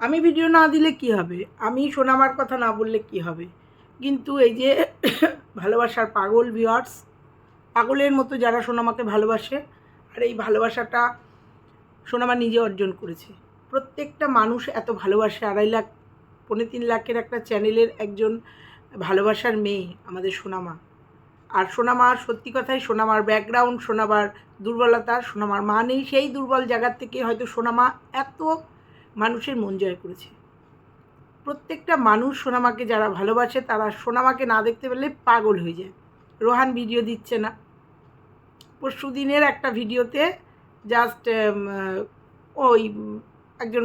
আমি ভিডিও না দিলে কি হবে? আমি সোনামার কথা না বললে কি হবে? কিন্তু এই যে ভালোবাসার পাগল ভিওয়ার্স পাগলের মতো যারা সোনামাকে ভালোবাসে, আর এই ভালোবাসাটা সোনামা নিজে অর্জন করেছে। প্রত্যেকটা মানুষ এত ভালোবাসে, আড়াই লাখ, পৌনে তিন লাখের একটা চ্যানেলের একজন ভালোবাসার মেয়ে আমাদের সোনামা। আর সোনামার সত্যি কথাই সোনামার ব্যাকগ্রাউন্ড সোনামার দুর্বলতা, সোনামার মা নেই সেই দুর্বল জায়গার থেকে হয়তো সোনামা এত মানুষের মন জয় করেছে। প্রত্যেকটা মানুষ সোনামাকে যারা ভালোবাসে, তারা সোনামাকে না দেখতে পেলে পাগল হয়ে যায়। রোহান ভিডিও দিচ্ছে না। পরশু দিনের একটা ভিডিওতে জাস্ট ওই একজন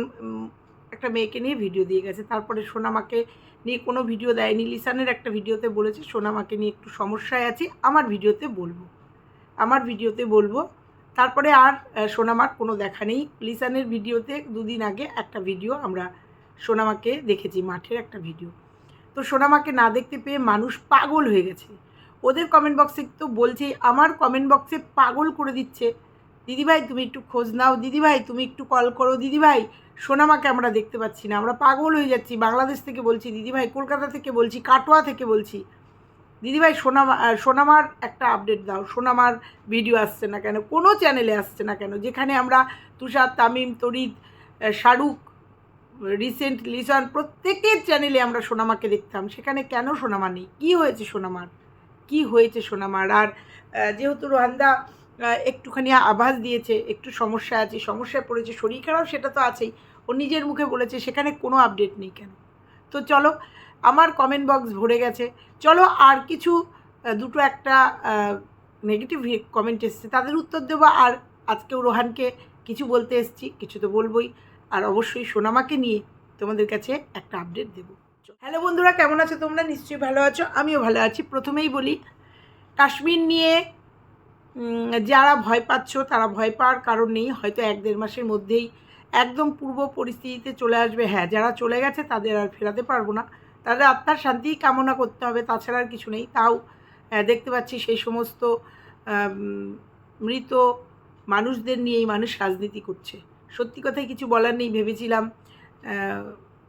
একটা মেয়েকে নিয়ে ভিডিও দিয়ে গেছে। তারপরে সোনামাকে নিয়ে কোনো ভিডিও দেয়নি। লিসানের একটা ভিডিওতে বলেছে, সোনামাকে নিয়ে একটু সমস্যায় আছি, আমার ভিডিওতে বলব। আমার ভিডিওতে বলব তারপরে আর সোনামার কোনো দেখা নেই। লিসানের ভিডিওতে দুদিন আগে একটা ভিডিও আমরা সোনামাকে দেখেছি, মাঠের একটা ভিডিও। তো সোনামাকে না দেখতে পেয়ে মানুষ পাগল হয়ে গেছে। ওদের কমেন্ট বক্সে তো বলছেই, আমার কমেন্ট বক্সে পাগল করে দিচ্ছে। দিদিভাই, তুমি একটু খোঁজ নাও। দিদিভাই, তুমি একটু কল করো। দিদিভাই, সোনামাকে আমরা দেখতে পাচ্ছি না। আমরা পাগল হয়ে যাচ্ছি। বাংলাদেশ থেকে বলছি, দিদিভাই, কলকাতা থেকে বলছি, কাটোয়া থেকে বলছি। দিদিভাই সোনামা সোনামার একটা আপডেট দাও। সোনামার ভিডিও আসছে না কেন? কোনো চ্যানেলে আসছে না কেন? যেখানে আমরা তুষার, তামিম তরিদ শাহরুখ রিসেন্ট লিসন প্রত্যেকের চ্যানেলে আমরা সোনামাকে দেখতাম। সেখানে কেন সোনামা নেই? কী হয়েছে সোনামার? কি হয়েছে সোনামার? আর যেহেতু রোহান্দা একটুখানি আভাস দিয়েছে, একটু সমস্যা আছে, সমস্যায় পড়েছে, শরীর খারাপ, সেটা তো আছেই। ও নিজের মুখে বলেছে, সেখানে কোনো আপডেট নেই কেন? তো চলো, আমার কমেন্ট বক্স ভরে গেছে। চলো আর কিছু দুটো একটা নেগেটিভ কমেন্ট এসছে। তাদের উত্তর দেবো আর আজকেও রোহানকে কিছু বলতে এসছি, কিছু তো বলবোই। আর অবশ্যই সোনামাকে নিয়ে তোমাদের কাছে একটা আপডেট দেবো। হ্যালো বন্ধুরা, কেমন আছো তোমরা? নিশ্চয়ই ভালো আছো, আমিও ভালো আছি। প্রথমেই বলি, কাশ্মীর নিয়ে যারা ভয় পাচ্ছ, তারা ভয় পাওয়ার কারণ নেই। হয়তো এক দেড় মাসের মধ্যেই একদম পূর্ব পরিস্থিতিতে চলে আসবে। হ্যাঁ যারা চলে গেছে তাদের আর ফেরাতে পারব না। তাদের আত্মার শান্তিই কামনা করতে হবে, তাছাড়া আর কিছু নেই। তাও দেখতে পাচ্ছি সেই সমস্ত মৃত মানুষদের নিয়েই মানুষ রাজনীতি করছে। সত্যি কথাই কিছু বলার নেই, ভেবেছিলাম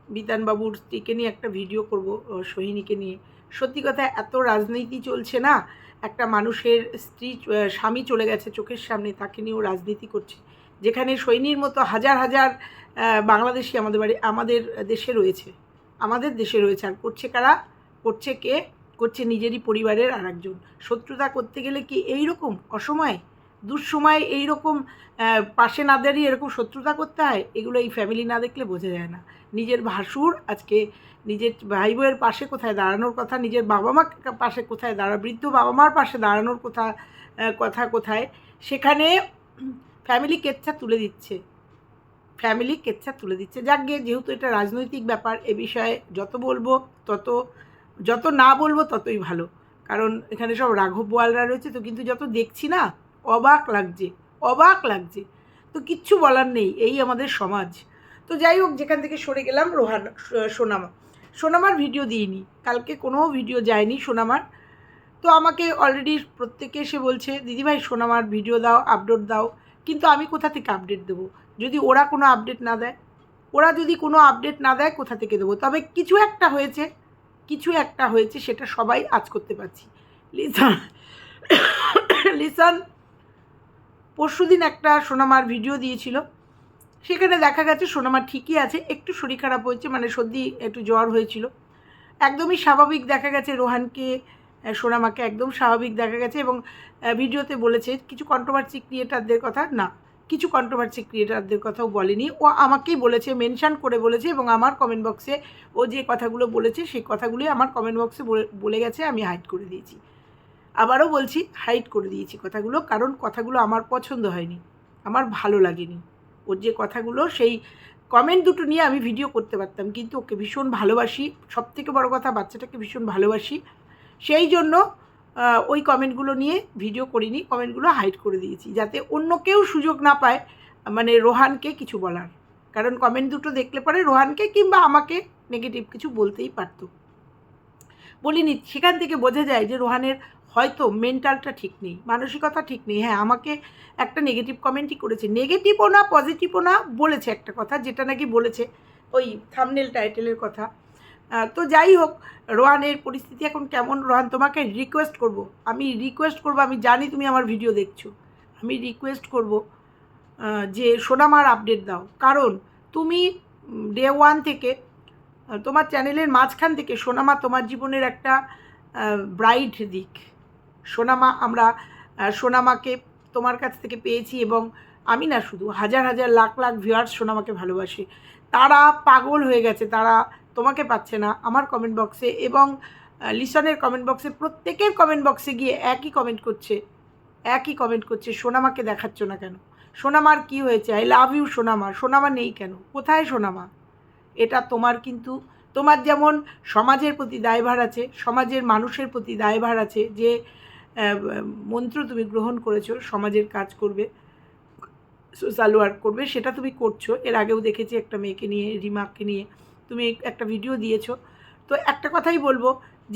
বিতানবাবুর স্ত্রীকে নিয়ে একটা ভিডিও করব সোহিনীকে নিয়ে। সত্যি কথা এত রাজনীতি চলছে না, একটা মানুষের স্ত্রী স্বামী চলে গেছে চোখের সামনে, তাকে নিয়েও রাজনীতি করছে। যেখানে সৈনির মতো হাজার হাজার বাংলাদেশি আমাদের বাড়ি, আমাদের দেশে রয়েছে। আমাদের দেশে রয়েছে। আর করছে কারা? করছে কে? করছে নিজেরই পরিবারের আর একজন শত্রুতা করতে গেলে কি এই রকম অসময়ে, দুঃসময়ে এই রকম পাশে না দাঁড়িয়ে এরকম শত্রুতা করতে হয়? এগুলো এই ফ্যামিলি না দেখলে বোঝা যায় না। নিজের ভাসুর আজকে নিজের ভাই বউয়ের পাশে কোথায় দাঁড়ানোর কথা, নিজের বাবা মার পাশে কোথায় দাঁড়া, বৃদ্ধ বাবা মার পাশে দাঁড়ানোর কথা কথা কোথায়? সেখানে ফ্যামিলি কেচ্ছা তুলে দিচ্ছে। ফ্যামিলি কেচ্ছা তুলে দিচ্ছে। যাক গিয়ে যেহেতু এটা রাজনৈতিক ব্যাপার, এ বিষয়ে যত বলব, তত, যত না বলব ততই ভালো। কারণ এখানে সব রাঘব বোয়ালরা রয়েছে, তো কিন্তু যত দেখছি না, অবাক লাগছে অবাক লাগছে। তো কিচ্ছু বলার নেই, এই আমাদের সমাজ। তো যাই হোক, যেখান থেকে সরে গেলাম, রোহান, সোনামা। সোনামার ভিডিও দিইনি, কালকে কোনো ভিডিও যায়নি সোনামার। তো আমাকে অলরেডি প্রত্যেকে এসে বলছে, দিদিভাই, সোনামার ভিডিও দাও আপডেট দাও। কিন্তু আমি কোথা থেকে আপডেট দেবো? যদি ওরা কোনো আপডেট না দেয়? ওরা যদি কোনো আপডেট না দেয়, কোথা থেকে দেবো? তবে কিছু একটা হয়েছে, কিছু একটা হয়েছে সেটা সবাই আজ করতে পারছি। লিসান লিসান পরশুদিন একটা সোনামার ভিডিও দিয়েছিল। সেখানে দেখা গেছে সোনামা ঠিকই আছে, একটু শরীর খারাপ হয়েছে মানে সর্দি, একটু জ্বর হয়েছিল। একদমই স্বাভাবিক দেখা গেছে, রোহানকে সোনামাকে একদম স্বাভাবিক দেখা গেছে এবং ভিডিওতে বলেছে, কিছু কন্ট্রোভার্সি ক্রিয়েটারদের কথা? না, কিছু কন্ট্রোভার্সি ক্রিয়েটারদের কথাও বলেনি। ও আমাকেই বলেছে মেনশন করে বলেছে এবং আমার কমেন্ট বক্সে ও যে কথাগুলো বলেছে, সেই কথাগুলোই আমার কমেন্ট বক্সে বলে গেছে, আমি হাইড করে দিয়েছি। আবারও বলছি হাইড করে দিয়েছি কথাগুলো, কারণ কথাগুলো আমার পছন্দ হয়নি, আমার ভালো লাগেনি। ওর যে কথাগুলো, সেই কমেন্ট দুটো নিয়ে আমি ভিডিও করতে পারতাম, কিন্তু ওকে ভীষণ ভালোবাসি। সব থেকে বড় কথা, বাচ্চাটাকে ভীষণ ভালোবাসি। সেই জন্য ওই কমেন্টগুলো নিয়ে ভিডিও করিনি, কমেন্টগুলো হাইড করে দিয়েছি, যাতে অন্য কেউ সুযোগ না পায় মানে রোহানকে কিছু বলার। কারণ কমেন্ট দুটো দেখলে পরে রোহানকে কিংবা আমাকে নেগেটিভ কিছু বলতেই পারতো। বলিনি, সেখান থেকে বোঝা যায় যে রোহানের হয়তো মেন্টালটা ঠিক নেই, মানসিকতা ঠিক নেই। হ্যাঁ আমাকে একটা নেগেটিভ কমেন্টই করেছে। নেগেটিভও না পজিটিভও না, বলেছে একটা কথা, যেটা নাকি বলেছে, ওই থামনেল টাইটেলের কথা। তো যাই হোক, রোহানের পরিস্থিতি এখন কেমন? রোহান, তোমাকে রিকোয়েস্ট করব। আমি রিকোয়েস্ট করব, আমি জানি তুমি আমার ভিডিও দেখছ। আমি রিকোয়েস্ট করব যে সোনামার আপডেট দাও। কারণ তুমি ডে ওয়ান থেকে তোমার চ্যানেলের মাঝখান থেকে সোনামা তোমার জীবনের একটা ব্রাইট দিক। সোনামা, আমরা সোনামাকে তোমার কাছ থেকে পেয়েছি এবং আমি না শুধু হাজার হাজার লাখ লাখ ভিউয়ার্স সোনামাকে ভালোবাসে। তারা পাগল হয়ে গেছে, তারা তোমাকে পাচ্ছে না আমার কমেন্ট বক্সে এবং লিসনের কমেন্ট বক্সে প্রত্যেকের কমেন্ট বক্সে গিয়ে একই কমেন্ট করছে, একই কমেন্ট করছে, সোনামাকে দেখাচ্ছ না কেন? সোনামার কি হয়েছে? আই লাভ ইউ সোনামা। সোনামা নেই কেন? কোথায় সোনামা? এটা তোমার কিন্তু, তোমার যেমন সমাজের প্রতি দায়ভার আছে, সমাজের মানুষের প্রতি দায়ভার আছে যে মন্ত্র তুমি গ্রহণ করেছ, সমাজের কাজ করবে সোশ্যাল ওয়ার্ক করবে, সেটা তুমি করছ। এর আগেও দেখেছি একটা মেয়েকে নিয়ে, রিমাকে নিয়ে। তুমি একটা ভিডিও দিয়েছ। তো একটা কথাই বলব,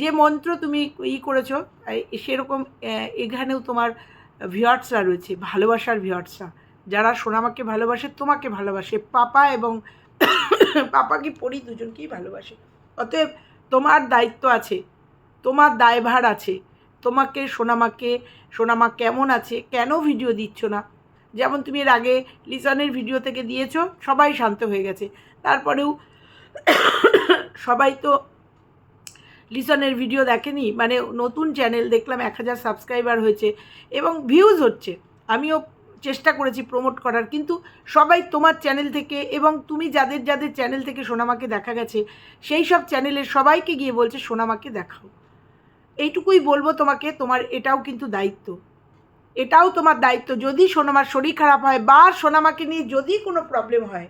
যে মন্ত্র তুমি ই করেছ সেরকম এখানেও তোমার ভিওয়ার্সরা রয়েছে, ভালোবাসার ভিওয়ার্সরা যারা সোনামাকে ভালোবাসে, তোমাকে ভালোবাসে। পাপা এবং পাপাকে পড়ি দুজনকেই ভালোবাসে। অতএব তোমার দায়িত্ব আছে, তোমার দায়ভার আছে, তোমাকে, সোনামাকে, সোনামা কেমন আছে, কেন ভিডিও দিচ্ছ না? যেমন তুমি এর আগে লিসনের ভিডিও থেকে দিয়েছ, সবাই শান্ত হয়ে গেছে। তারপরেও সবাই তো লিসনের ভিডিও দেখেনি মানে নতুন চ্যানেল দেখলাম, এক হাজার সাবস্ক্রাইবার হয়েছে এবং ভিউজ হচ্ছে। আমিও চেষ্টা করেছি প্রমোট করার, কিন্তু সবাই তোমার চ্যানেল থেকে এবং তুমি যাদের যাদের চ্যানেল থেকে সোনামাকে দেখা গেছে, সেই সব চ্যানেলের সবাইকে গিয়ে বলছে, সোনামাকে দেখাও। এইটুকুই বলব তোমাকে, তোমার এটাও কিন্তু দায়িত্ব। এটাও তোমার দায়িত্ব, যদি সোনামার শরীর খারাপ হয় বা সোনামাকে নিয়ে যদি কোনো প্রবলেম হয়,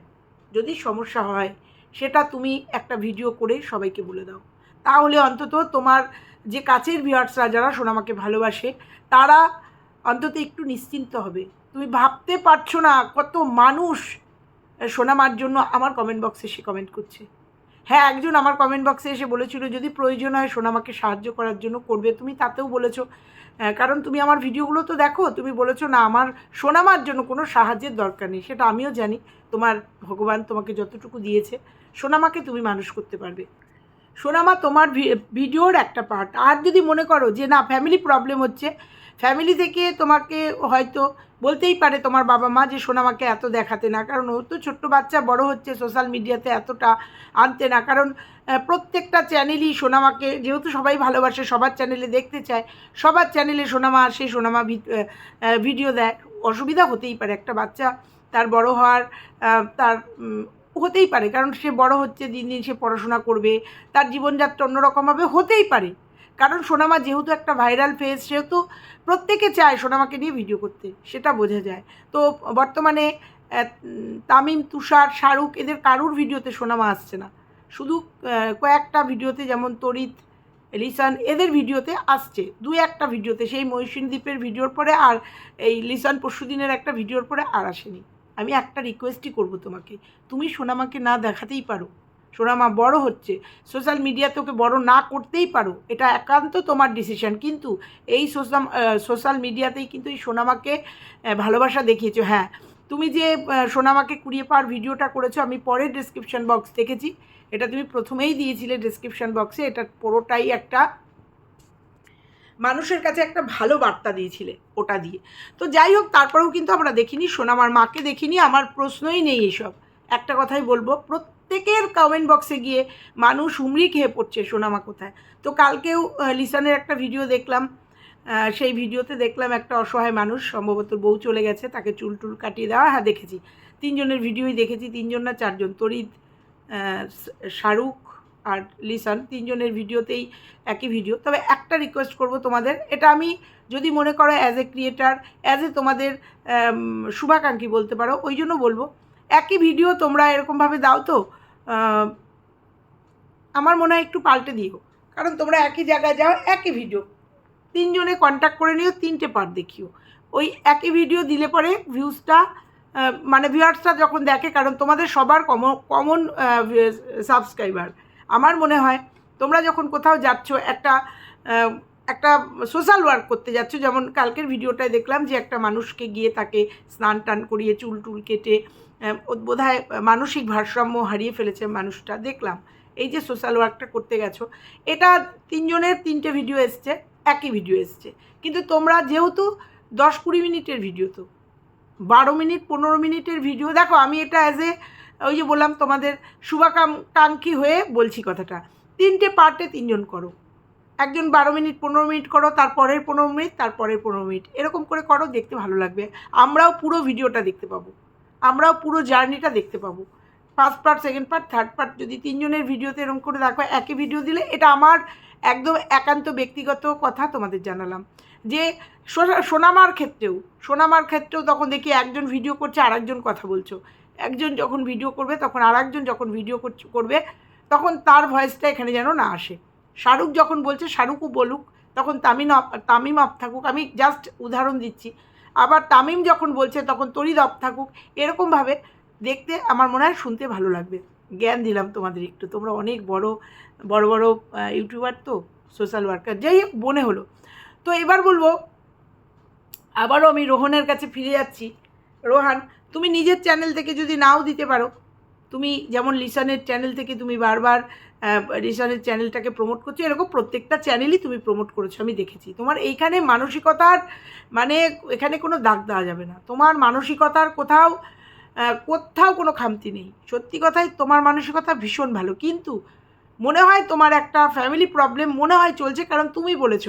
যদি সমস্যা হয় সেটা তুমি একটা ভিডিও করে সবাইকে বলে দাও। তাহলে অন্তত তোমার যে কাছের ভিউয়ার্সরা যারা সোনামাকে ভালোবাসে তারা অন্তত একটু নিশ্চিন্ত হবে। তুমি ভাবতে পারছ না কত মানুষ সোনামার জন্য আমার কমেন্ট বক্সে এসে কমেন্ট করছে। হ্যাঁ একজন আমার কমেন্ট বক্সে এসে বলেছিল যদি প্রয়োজন হয় সোনামাকে সাহায্য করার জন্য করবে। তুমি তাতেও বলেছ আহ, কারণ তুমি আমার ভিডিওগুলো তো দেখো। তুমি বলেছ না আমার সোনামার জন্য কোনো সাহায্যের দরকার নেই। সেটা আমিও জানি। তোমার ভগবান তোমাকে যতটুকু দিয়েছে সোনামাকে তুমি মানুষ করতে পারবে। সোনামা, তোমার ভিডিওর একটা পার্ট আর যদি মনে করো যে না ফ্যামিলি প্রবলেম হচ্ছে ফ্যামিলি থেকে তোমাকে হয়তো বলতেই পারে তোমার বাবা মা যে সোনামাকে এত দেখাতে না, কারণ ও তো ছোট্ট বাচ্চা, বড় হচ্ছে সোশ্যাল মিডিয়াতে এতটা আনতে না। কারণ প্রত্যেকটা চ্যানেলই সোনামাকে, যেহেতু সবাই ভালোবাসে, সবার চ্যানেলে দেখতে চায়, সবার চ্যানেলে সোনামা আসে, সোনামা ভিডিও দেয়। অসুবিধা হতেই পারে। একটা বাচ্চা তার বড় হওয়ার তার হতেই পারে, কারণ সে বড় হচ্ছে, দিন দিন সে পড়াশোনা করবে, তার জীবনযাত্রা অন্যরকম হবে হতেই পারে। কারণ সোনামা যেহেতু একটা ভাইরাল ফেস, সেহেতু প্রত্যেকে চায় সোনামাকে নিয়ে ভিডিও করতে, সেটা বোঝা যায়। তো বর্তমানে তামিম, তুষার, শাহরুখ, এদের কারুর ভিডিওতে সোনামা আসছে না। শুধু কয়েকটা ভিডিওতে, যেমন তরিত, লিসান, এদের ভিডিওতে আসছে। দু একটা ভিডিওতে, সেই মহিষিন দ্বীপের ভিডিওর পরে আর, এই লিসান পরশুদিনের একটা ভিডিওর পরে আর আসেনি। আমি একটা রিকোয়েস্টই করব তোমাকে। তুমি সোনামাকে না দেখাতেই পারো। সোনামা বড় হচ্ছে। সোশ্যাল মিডিয়াতে ওকে বড় না করতেই পারো। এটা একান্ত তোমার ডিসিশন কিন্তু এই সোশ্যাল সোশ্যাল মিডিয়াতেই কিন্তু এই সোনামাকে ভালোবাসা দেখিয়েছো। হ্যাঁ তুমি যে সোনামাকে কুড়িয়ে পাওয়ার ভিডিওটা করেছ, আমি পরের ডিসক্রিপশন বক্স দেখেছি। এটা তুমি প্রথমেই দিয়েছিলে ডিসক্রিপশন বক্সে এটা পুরোটাই একটা মানুষের কাছে একটা ভালো বার্তা দিয়েছিলে ওটা দিয়ে। তো যাই হোক, তারপরেও কিন্তু আমরা দেখিনি, সোনামার মাকে দেখিনি, আমার প্রশ্নই নেই এসব। একটা কথাই বলব, প্রত্যেকের কমেন্ট বক্সে গিয়ে মানুষ হুমড়ি খেয়ে পড়ছে সোনামা কোথায়। তো কালকেও লিসানের একটা ভিডিও দেখলাম সেই ভিডিওতে দেখলাম একটা অসহায় মানুষ, সম্ভবত বউ চলে গেছে, তাকে চুল টুল কাটিয়ে দেওয়া হ্যাঁ দেখেছি। তিনজনের ভিডিওই দেখেছি, তিনজন না চারজন তরিদ শাহরুখ আর লিসান, তিনজনের ভিডিওতেই একই ভিডিও তবে একটা রিকোয়েস্ট করব তোমাদের। এটা আমি যদি মনে করো as a creator as a তোমাদের শুভাকাঙ্ক্ষী বলতে পারো, ওই জন্য বলব। একই ভিডিও তোমরা এরকমভাবে দাও তো আমার মনে হয় একটু পাল্টে দিও। কারণ তোমরা একই জায়গায় যাও, একই ভিডিও তিনজনে কন্ট্যাক্ট করে নিও, তিনটে পার্ট দেখিও। ওই একই ভিডিও দিলে পরে ভিউজটা মানে ভিউয়ার্সটা যখন দেখে, কারণ তোমাদের সবার কমন কমন সাবস্ক্রাইবার আমার মনে হয় তোমরা যখন কোথাও যাচ্ছ, একটা একটা সোশ্যাল ওয়ার্ক করতে যাচ্ছ, যেমন কালকের ভিডিওটায় দেখলাম যে একটা মানুষকে গিয়ে তাকে স্নান টান করিয়ে চুল টুল কেটে বোধ মানসিক ভারসাম্য হারিয়ে ফেলেছে মানুষটা, দেখলাম। এই যে সোশ্যাল ওয়ার্কটা করতে গেছো, এটা তিনজনের তিনটে ভিডিও এসছে, একই ভিডিও এসছে। কিন্তু তোমরা যেহেতু দশ কুড়ি মিনিটের ভিডিও তো, বারো মিনিট, পনেরো মিনিটের ভিডিও দেখো আমি এটা অ্যাজ এ ওই যে বললাম তোমাদের শুভাকাঙ্ক্ষী হয়ে বলছি কথাটা। তিনটে পার্টে তিনজন করো। একজন বারো মিনিট, পনেরো মিনিট করো তারপরের পনেরো মিনিট তারপরের পনেরো মিনিট। এরকম করে করো, দেখতে ভালো লাগবে। আমরাও পুরো ভিডিওটা দেখতে পাবো। আমরাও পুরো জার্নিটা দেখতে পাবো। First part second part third part যদি তিনজনের ভিডিওতে এরকম করে দেখো, একই ভিডিও দিলে এটা আমার একদম একান্ত ব্যক্তিগত কথা তোমাদের জানালাম। যে সোনা- সোনামার ক্ষেত্রেও সোনামার ক্ষেত্রেও তখন দেখি একজন ভিডিও করছে আর একজন কথা বলছো। একজন যখন ভিডিও করবে, তখন আর একজন যখন ভিডিও করবে, তখন তার ভয়েসটা এখানে যেন না আসে। শাহরুখ যখন বলছে, শাহরুখও বলুক, তখন তামিম তামিম আপ থাকুক। আমি জাস্ট উদাহরণ দিচ্ছি। আবার তামিম যখন বলছে, তখন তরিদ আপ থাকুক। এরকমভাবে দেখতে আমার মনে হয় শুনতে ভালো লাগবে। জ্ঞান দিলাম তোমাদের একটু। তোমরা অনেক বড় বড় বড় ইউটিউবার তো সোশ্যাল ওয়ার্কার যাই হোক মনে হলো। তো এবার বলব, আবারও আমি রোহনের কাছে ফিরে যাচ্ছি। রোহান তুমি নিজের চ্যানেল থেকে যদি নাও দিতে পারো, তুমি যেমন লিসানের চ্যানেল থেকে তুমি বারবার লিসানের চ্যানেলটাকে প্রমোট করছ, এরকম প্রত্যেকটা চ্যানেলই তুমি প্রমোট করেছ, আমি দেখেছি। তোমার এইখানে মানসিকতার মানে এখানে কোনো দাগ দেওয়া যাবে না। তোমার মানসিকতার কোথাও কোথাও কোনো খামতি নেই। সত্যি কথাই তোমার মানসিকতা ভীষণ ভালো। কিন্তু মনে হয় তোমার একটা ফ্যামিলি প্রবলেম মনে হয় চলছে, কারণ তুমি বলেছ।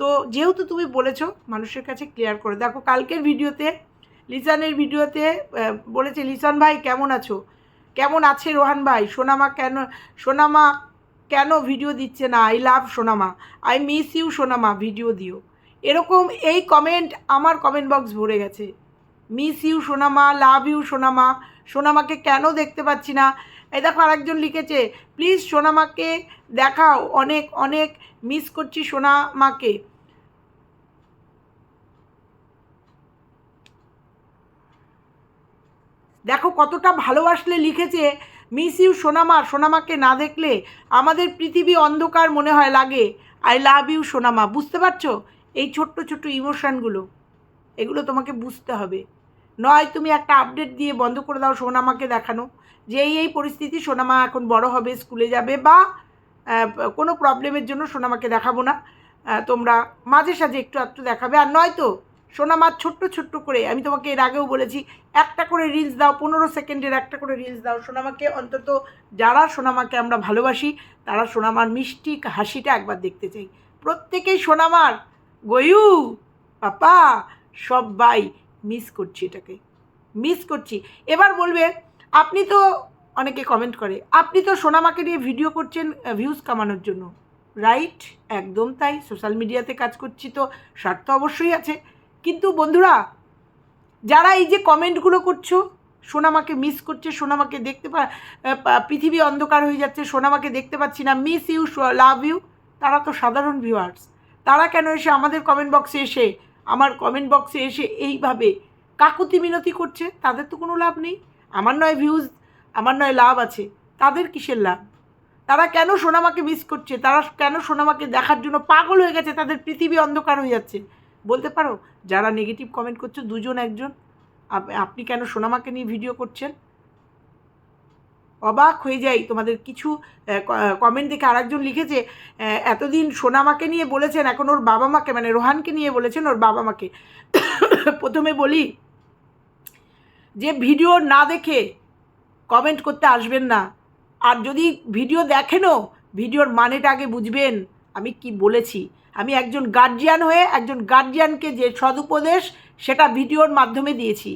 তো যেহেতু তুমি বলেছ, মানুষের কাছে ক্লিয়ার করে। দেখো, কালকের ভিডিওতে লিসানের ভিডিওতে বলেছে, লিসান ভাই, কেমন আছো? কেমন আছে রোহান ভাই? সোনামা কেন সোনামা কেন ভিডিও দিচ্ছে না? আই লাভ সোনামা। আই মিস ইউ সোনামা, ভিডিও দিও। এরকম এই কমেন্ট আমার কমেন্ট বক্স ভরে গেছে। মিস ইউ সোনামা লাভ ইউ সোনামা। সোনামাকে কেন দেখতে পাচ্ছি না? এই দেখো আরেকজন লিখেছে প্লিজ সোনামাকে দেখাও। অনেক অনেক মিস করছি সোনামাকে। দেখো কতটা ভালোবাসলে লিখেছে মিস ইউ সোনামা, সোনামাকে না দেখলে আমাদের পৃথিবী অন্ধকার মনে হয় লাগে। আই লাভ ইউ সোনামা। বুঝতে পারছ? এই ছোট্ট ছোট্ট ইমোশানগুলো এগুলো তোমাকে বুঝতে হবে। নয়, তুমি একটা আপডেট দিয়ে বন্ধ করে দাও সোনামাকে দেখানো, যে এই এই পরিস্থিতি সোনামা এখন বড় হবে, স্কুলে যাবে বা কোনো প্রবলেমের জন্য সোনামাকে দেখাবো না। তোমরা মাঝে সাঝে একটু একটু দেখাবে। আর নয়তো সোনামার ছোট্ট ছোট্ট করে, আমি তোমাকে এর আগেও বলেছি, একটা করে রিলস দাও, পনেরো সেকেন্ডের একটা করে রিলস দাও। সোনামাকে অন্তত, যারা সোনামাকে আমরা ভালোবাসি, তারা সোনামার মিষ্টি হাসিটা একবার দেখতে চাই। প্রত্যেকেই সোনামার গয়ু, পাপা, সবাই মিস করছি এটাকে। মিস করছি। এবার বলবে, আপনি তো অনেকে কমেন্ট করে, আপনি তো সোনামাকে নিয়ে ভিডিও করছেন ভিউজ কামানোর জন্য। রাইট একদম তাই। সোশ্যাল মিডিয়াতে কাজ করছি তো, স্বার্থ অবশ্যই আছে। কিন্তু বন্ধুরা, যারা এই যে কমেন্টগুলো করছ, সোনামাকে মিস করছে, সোনামাকে দেখতে পা পৃথিবী অন্ধকার হয়ে যাচ্ছে, সোনামাকে দেখতে পাচ্ছি না মিস ইউ লাভ ইউ তারা তো সাধারণ ভিউয়ার্স তারা কেন এসে আমাদের কমেন্ট বক্সে এসে, আমার কমেন্ট বক্সে এসে এইভাবে কাকুতি মিনতি করছে? তাদের তো কোনো লাভ নেই। আমার নয় ভিউজ আমার নয় লাভ আছে। তাদের কিসের লাভ? তারা কেন সোনামাকে মিস করছে? তারা কেন সোনামাকে দেখার জন্য পাগল হয়ে গেছে? তাদের পৃথিবী অন্ধকার হয়ে যাচ্ছে। বলতে পারো? যারা নেগেটিভ কমেন্ট করছ, দুজন, একজন। আপ- আপনি কেন সোনামাকে নিয়ে ভিডিও করছেন? অবাক হয়ে যাই তোমাদের কিছু কমেন্ট দেখে আরেকজন লিখেছে এতদিন সোনামাকে নিয়ে বলেছেন, এখন ওর বাবা মাকে মানে রোহানকে নিয়ে বলেছেন ওর বাবা মাকে প্রথমে বলি, যে ভিডিও না দেখে কমেন্ট করতে আসবেন না। আর যদি ভিডিও দেখেনও ভিডিওর মানেটা আগে বুঝবেন। আমি কি বলেছি? আমি একজন গার্জিয়ান হয়ে একজন গার্জিয়ানকে যে সদুপদেশ, সেটা ভিডিওর মাধ্যমে দিয়েছি।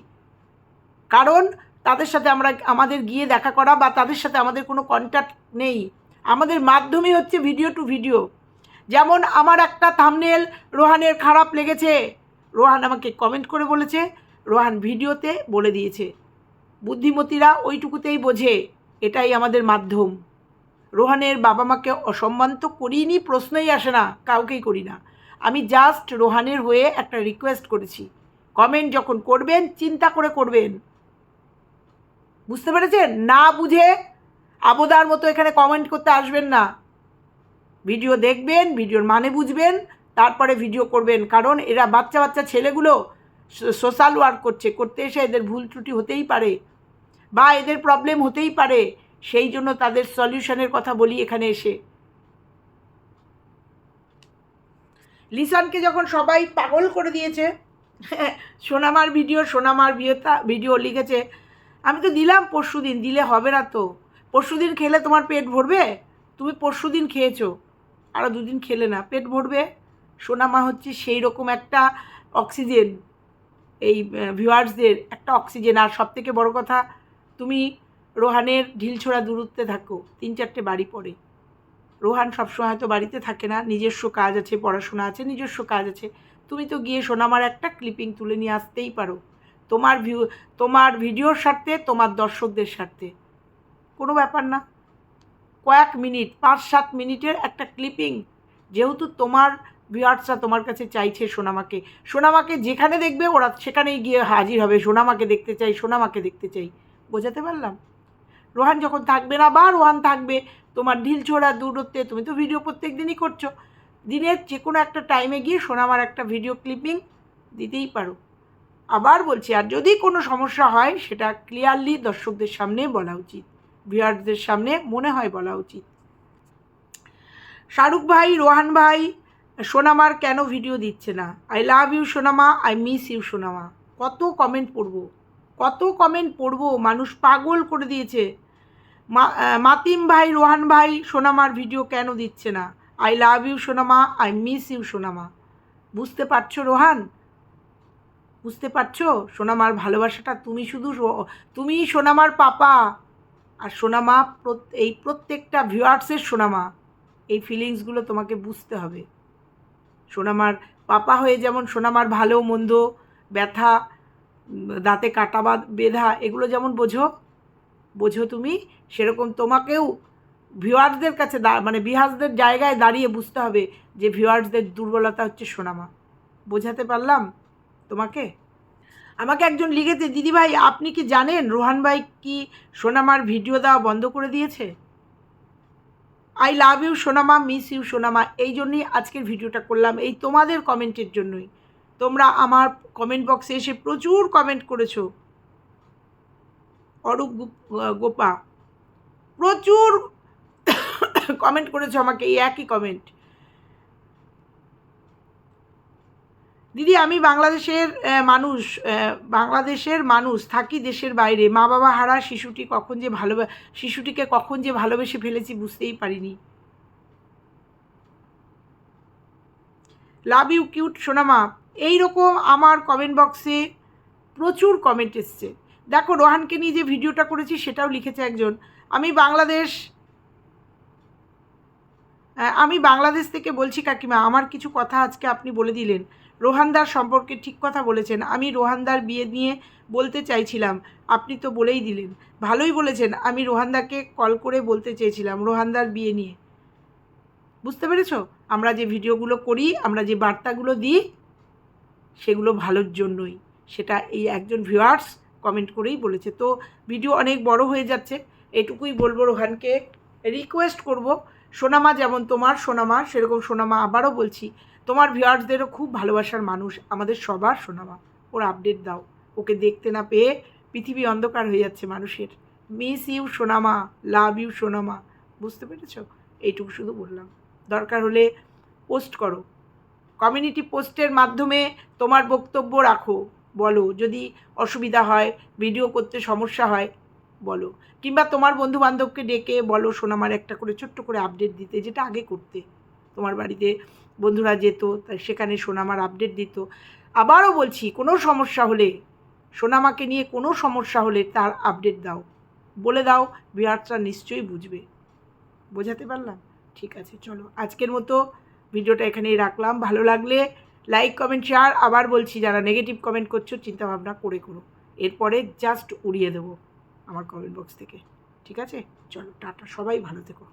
কারণ তাদের সাথে আমরা, আমাদের গিয়ে দেখা করা বা তাদের সাথে আমাদের কোনো কন্ট্যাক্ট নেই। আমাদের মাধ্যমে হচ্ছে ভিডিও টু ভিডিও যেমন আমার একটা থামনেল রোহানের খারাপ লেগেছে। রোহান আমাকে কমেন্ট করে বলেছে, রোহান ভিডিওতে বলে দিয়েছে। বুদ্ধিমতীরা ওইটুকুতেই বোঝে, এটাই আমাদের মাধ্যম। রোহানের বাবা মাকে অসম্মান তো করিনি, প্রশ্নই আসে না, কাউকেই করি না। আমি জাস্ট রোহানের হয়ে একটা রিকোয়েস্ট করেছি। কমেন্ট যখন করবেন, চিন্তা করে করবেন। বুঝতে পেরেছেন? না বুঝে আবদার মতো এখানে কমেন্ট করতে আসবেন না। ভিডিও দেখবেন ভিডিওর মানে বুঝবেন, তারপরে ভিডিও করবেন। কারণ এরা বাচ্চা বাচ্চা ছেলেগুলো সোশ্যাল ওয়ার্ক করছে, করতে এসে এদের ভুল ত্রুটি হতেই পারে বা এদের প্রবলেম হতেই পারে। সেই জন্য তাদের সলিউশনের কথা বলি এখানে এসে। লিসনকে যখন সবাই পাগল করে দিয়েছে, সোনামার ভিডিও, সোনামার বিয়েতা ভিডিও লিখেছে, আমি তো দিলাম পরশু দিন, দিলে হবে না তো। পরশু দিন খেলে তোমার পেট ভরবে? তুমি পরশু দিন খেয়েছো। আরও দুদিন খেলে না, পেট ভরবে? সোনামা হচ্ছে সেই রকম একটা অক্সিজেন এই ভিউয়ার্সদের একটা অক্সিজেন আর সব থেকে বড় কথা, তুমি রোহানের ঢিলছোড়া দূরত্বে থাকো, তিন চারটে বাড়ি পড়ে। রোহান সবসময় হয়তো বাড়িতে থাকে না, নিজস্ব কাজ আছে, পড়াশোনা আছে, নিজস্ব কাজ আছে। তুমি তো গিয়ে সোনামার একটা ক্লিপিং তুলে নিয়ে আসতেই পারো। তোমার ভিউ তোমার ভিডিওর স্বার্থে, তোমার দর্শকদের স্বার্থে। কোনো ব্যাপার না। কয়েক মিনিট, পাঁচ সাত মিনিটের একটা ক্লিপিং যেহেতু তোমার ভিউয়ার্সরা তোমার কাছে চাইছে সোনামাকে। সোনামাকে যেখানে দেখবে ওরা সেখানেই গিয়ে হাজির হবে, সোনামাকে দেখতে চাই, সোনামাকে দেখতে চাই। বোঝাতে পারলাম? রোহান যখন থাকবে না বা রোহান থাকবে। তোমার ঢিল ছোড়া দূরত্বে তুমি তো ভিডিও প্রত্যেক দিনই করছ। দিনের যে কোনো একটা টাইমে গিয়ে সোনামার একটা ভিডিও ক্লিপিং দিতেই পারো। আবার বলছি, আর যদি কোনো সমস্যা হয়, সেটা ক্লিয়ারলি দর্শকদের সামনে বলা উচিত। ভিউয়ার্সদের সামনে মনে হয় বলা উচিত। শাহরুখ ভাই, রোহান ভাই, সোনামার কেন ভিডিও দিচ্ছে না? আই লাভ ইউ সোনামা আই মিস ইউ সোনামা। কত কমেন্ট পড়ব। কত কমেন্ট পড়ব? মানুষ পাগল করে দিয়েছে। মাতিম ভাই, রোহান ভাই, সোনামার ভিডিও কেন দিচ্ছে না? আই লাভ ইউ সোনামা। আই মিস ইউ সোনামা। বুঝতে পারছ, রোহান? বুঝতে পারছ? সোনামার ভালোবাসাটা তুমি শুধু তুমিই সোনামার পাপা। আর সোনামা এই প্রত্যেকটা ভিউয়ার্সের সোনামা। এই ফিলিংসগুলো তোমাকে বুঝতে হবে। সোনামার পাপা হয়ে যেমন সোনামার ভালো, মন্দ, ব্যথা দাঁতে কাটা বা বেধা, এগুলো যেমন বোঝো বোঝো তুমি, সেরকম তোমাকেও ভিউয়ার্সদের কাছে মানে বিহাসদের জায়গায় দাঁড়িয়ে বুঝতে হবে যে ভিউয়ার্সদের দুর্বলতা হচ্ছে সোনামা। বোঝাতে পারলাম তোমাকে? আমাকে একজন লিখেছে, দিদিভাই, আপনি কি জানেন রোহান ভাই কি সোনামার ভিডিও দেওয়া বন্ধ করে দিয়েছে? আই লাভ ইউ সোনামা, মিস ইউ সোনামা, এই জন্যই আজকের ভিডিওটা করলাম, এই তোমাদের কমেন্টের জন্যই। তোমরা আমার কমেন্ট বক্সে এসে প্রচুর কমেন্ট করেছ। অরূপ গোপা প্রচুর কমেন্ট করেছ আমাকে, এই একই কমেন্ট দিদি, আমি বাংলাদেশের মানুষ বাংলাদেশের মানুষ, থাকি দেশের বাইরে। মা বাবা হারা শিশুটি কখন যে ভালো, শিশুটিকে কখন যে ভালোবেসে ফেলেছি বুঝতেই পারিনি। লাভ ইউ কিউট সোনামা। এইরকম আমার কমেন্ট বক্সে প্রচুর কমেন্ট এসছে। দেখো, রোহানকে নিয়ে যে ভিডিওটা করেছি, সেটাও লিখেছে একজন। আমি বাংলাদেশ আমি বাংলাদেশ থেকে বলছি কাকিমা, আমার কিছু কথা আজকে আপনি বলে দিলেন। রোহানদার সম্পর্কে ঠিক কথা বলেছেন। আমি রোহানদার বিয়ে নিয়ে বলতে চাইছিলাম, আপনি তো বলেই দিলেন। ভালোই বলেছেন, আমি রোহানদাকে কল করে বলতে চেয়েছিলাম, রোহানদার বিয়ে নিয়ে। বুঝতে পেরেছ? আমরা যে ভিডিওগুলো করি, আমরা যে বার্তাগুলো দিই সেগুলো ভালোর জন্যই। সেটা এই একজন ভিউয়ার্স কমেন্ট করেই বলেছে। তো ভিডিও অনেক বড় হয়ে যাচ্ছে। এটুকুই বলব রোহানকে। রিকোয়েস্ট করব, সোনামা যেমন তোমার সোনামা, সেরকম সোনামা আবারও বলছি, তোমার ভিউয়ার্সদেরও খুব ভালোবাসার মানুষ, আমাদের সবার সোনামা। ওর আপডেট দাও। ওকে দেখতে না পেয়ে পৃথিবী অন্ধকার হয়ে যাচ্ছে মানুষের। মিস ইউ সোনামা। লাভ ইউ সোনামা। বুঝতে পেরেছ? এইটুকু শুধু বললাম। দরকার হলে পোস্ট করো। কমিউনিটি পোস্টের মাধ্যমে তোমার বক্তব্য রাখো, বলো। যদি অসুবিধা হয় ভিডিও করতে সমস্যা হয়, বলো। কিংবা তোমার বন্ধু বান্ধবকে ডেকে বলো, সোনামার একটা করে ছোট্ট করে আপডেট দিতে, যেটা আগে করতে। তোমার বাড়িতে বন্ধুরা যেত, তাই সেখানে সোনামার আপডেট দিত। আবারও বলছি, কোনো সমস্যা হলে, সোনামাকে নিয়ে কোনো সমস্যা হলে তার আপডেট দাও। বলে দাও, বিহারটা নিশ্চয়ই বুঝবে। বোঝাতে পারলাম? ঠিক আছে, চলো। আজকের মতো ভিডিওটা এখানেই রাখলাম। ভালো লাগলে লাইক কমেন্ট শেয়ার আবার বলছি যারা নেগেটিভ কমেন্ট করছ, চিন্তাভাবনা করে করো। এরপরে জাস্ট উড়িয়ে দেবো আমার কমেন্ট বক্স থেকে। ঠিক আছে? চলো, টাটা। সবাই ভালো থেকো।